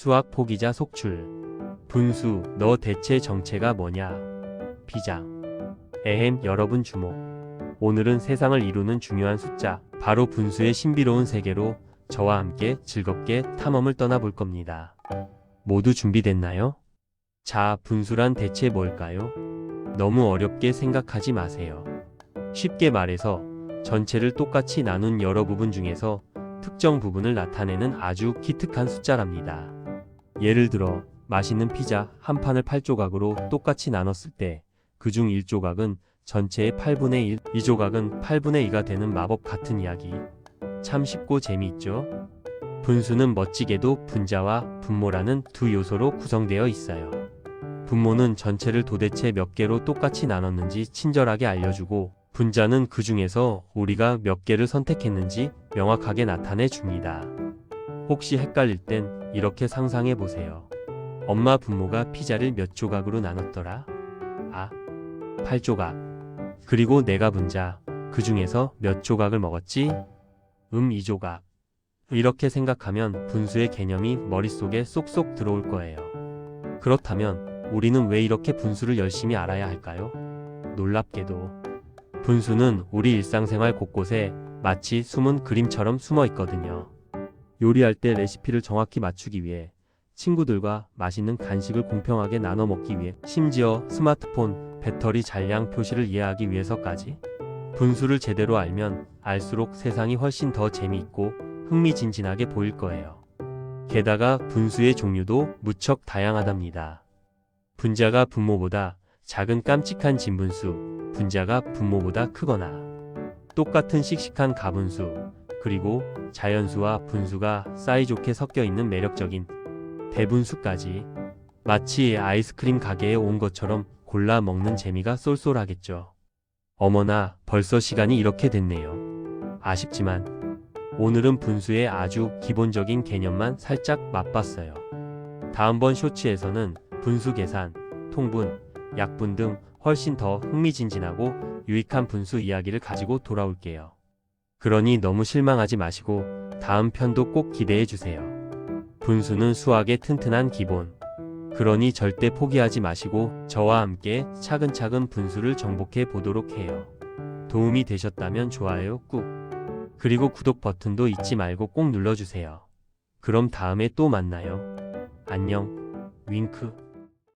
수학 포기자 속출. 분수, 너 대체 정체가 뭐냐? 비장. 에헴, 여러분 주목. 오늘은 세상을 이루는 중요한 숫자, 바로 분수의 신비로운 세계로 저와 함께 즐겁게 탐험을 떠나볼 겁니다. 모두 준비됐나요? 자, 분수란 대체 뭘까요? 너무 어렵게 생각하지 마세요. 쉽게 말해서 전체를 똑같이 나눈 여러 부분 중에서 특정 부분을 나타내는 아주 기특한 숫자랍니다. 예를 들어 맛있는 피자 한 판을 8조각으로 똑같이 나눴을 때 그 중 1조각은 전체의 8분의 1, 2조각은 8분의 2가 되는 마법 같은 이야기. 참 쉽고 재미있죠? 분수는 멋지게도 분자와 분모라는 두 요소로 구성되어 있어요. 분모는 전체를 도대체 몇 개로 똑같이 나눴는지 친절하게 알려주고 분자는 그 중에서 우리가 몇 개를 선택했는지 명확하게 나타내 줍니다. 혹시 헷갈릴 땐 이렇게 상상해 보세요. 엄마 분모가 피자를 몇 조각으로 나눴더라? 아, 8조각. 그리고 내가 분자, 그 중에서 몇 조각을 먹었지? 음, 2조각. 이렇게 생각하면 분수의 개념이 머릿속에 쏙쏙 들어올 거예요. 그렇다면 우리는 왜 이렇게 분수를 열심히 알아야 할까요? 놀랍게도 분수는 우리 일상생활 곳곳에 마치 숨은 그림처럼 숨어 있거든요. 요리할 때 레시피를 정확히 맞추기 위해 친구들과 맛있는 간식을 공평하게 나눠 먹기 위해 심지어 스마트폰 배터리 잔량 표시를 이해하기 위해서까지 분수를 제대로 알면 알수록 세상이 훨씬 더 재미있고 흥미진진하게 보일 거예요. 게다가 분수의 종류도 무척 다양하답니다. 분자가 분모보다 작은 깜찍한 진분수, 분자가 분모보다 크거나 똑같은 씩씩한 가분수, 그리고 자연수와 분수가 사이좋게 섞여 있는 매력적인 대분수까지 마치 아이스크림 가게에 온 것처럼 골라 먹는 재미가 쏠쏠하겠죠. 어머나 벌써 시간이 이렇게 됐네요. 아쉽지만 오늘은 분수의 아주 기본적인 개념만 살짝 맛봤어요. 다음번 쇼츠에서는 분수 계산, 통분, 약분 등 훨씬 더 흥미진진하고 유익한 분수 이야기를 가지고 돌아올게요. 그러니 너무 실망하지 마시고 다음 편도 꼭 기대해 주세요. 분수는 수학의 튼튼한 기본. 그러니 절대 포기하지 마시고 저와 함께 차근차근 분수를 정복해 보도록 해요. 도움이 되셨다면 좋아요 꾹. 그리고 구독 버튼도 잊지 말고 꼭 눌러주세요. 그럼 다음에 또 만나요. 안녕. 윙크.